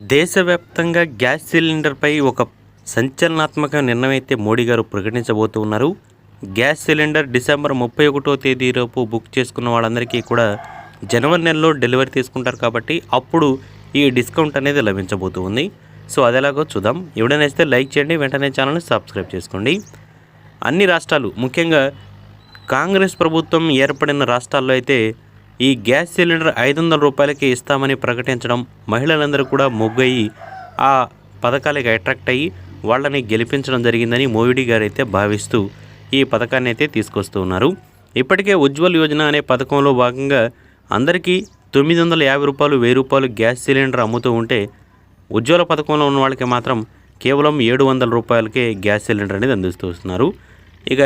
దేశవ్యాప్తంగా గ్యాస్ సిలిండర్పై ఒక సంచలనాత్మక నిర్ణయం అయితే మోడీ గారు ప్రకటించబోతూ ఉన్నారు గ్యాస్ సిలిండర్ డిసెంబర్ ముప్పై ఒకటో తేదీలోపు బుక్ చేసుకున్న వాళ్ళందరికీ కూడా జనవరి నెలలో డెలివరీ తీసుకుంటారు కాబట్టి అప్పుడు ఈ డిస్కౌంట్ అనేది లభించబోతూ ఉంది సో అది ఎలాగో చూద్దాం. ఎవడైనా లైక్ చేయండి వెంటనే ఛానల్ని సబ్స్క్రైబ్ చేసుకోండి. అన్ని రాష్ట్రాలు ముఖ్యంగా కాంగ్రెస్ ప్రభుత్వం ఏర్పడిన రాష్ట్రాల్లో అయితే ఈ గ్యాస్ సిలిండర్ ఐదు వందల రూపాయలకే ఇస్తామని ప్రకటించడం మహిళలందరూ కూడా మొగ్గయి ఆ పథకాలకి అట్రాక్ట్ అయ్యి వాళ్ళని గెలిపించడం జరిగిందని మోవిడి గారు అయితే భావిస్తూ ఈ పథకాన్ని అయితే తీసుకొస్తూ ఉన్నారు. ఇప్పటికే ఉజ్వల్ యోజన అనే పథకంలో భాగంగా అందరికీ తొమ్మిది వందల యాభై రూపాయలు వెయ్యి రూపాయలు గ్యాస్ సిలిండర్ అమ్ముతూ ఉంటే ఉజ్వల పథకంలో ఉన్న వాళ్ళకి మాత్రం కేవలం ఏడు వందల రూపాయలకే గ్యాస్ సిలిండర్ అనేది అందిస్తూ వస్తున్నారు. ఇక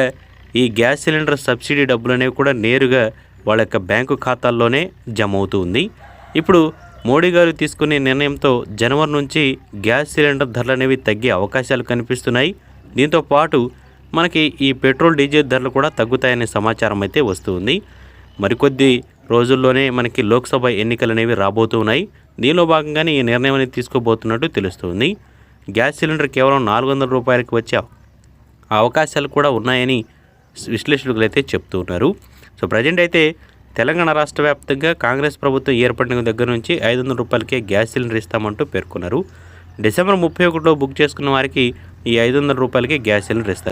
ఈ గ్యాస్ సిలిండర్ సబ్సిడీ డబ్బులు అనేవి కూడా నేరుగా వాళ్ళ యొక్క బ్యాంకు ఖాతాల్లోనే జమ అవుతూ ఉంది ఇప్పుడు మోడీ గారు తీసుకునే నిర్ణయంతో జనవరి నుంచి గ్యాస్ సిలిండర్ ధరలు అనేవి తగ్గే అవకాశాలు కనిపిస్తున్నాయి. దీంతో పాటు మనకి ఈ పెట్రోల్ డీజిల్ ధరలు కూడా తగ్గుతాయనే సమాచారం అయితే వస్తుంది. మరికొద్ది రోజుల్లోనే మనకి లోక్సభ ఎన్నికలు అనేవి రాబోతూ ఉన్నాయి దీనిలో భాగంగానే ఈ నిర్ణయం అనేది తీసుకోబోతున్నట్టు తెలుస్తుంది. గ్యాస్ సిలిండర్ కేవలం నాలుగు వందల రూపాయలకి వచ్చే ఆ అవకాశాలు కూడా ఉన్నాయని విశ్లేషకులు అయితే చెప్తూ ఉన్నారు సో ప్రజెంట్ అయితే తెలంగాణ రాష్ట్ర వ్యాప్తంగా కాంగ్రెస్ ప్రభుత్వం ఏర్పడిన దగ్గర నుంచి ఐదు వందల రూపాయలకే గ్యాస్ సిలిండర్ ఇస్తామంటూ పేర్కొన్నారు. డిసెంబర్ ముప్పై ఒకటిలో బుక్ చేసుకున్న వారికి ఈ ఐదు వందల రూపాయలకే గ్యాస్ సిలిండర్ ఇస్తారు.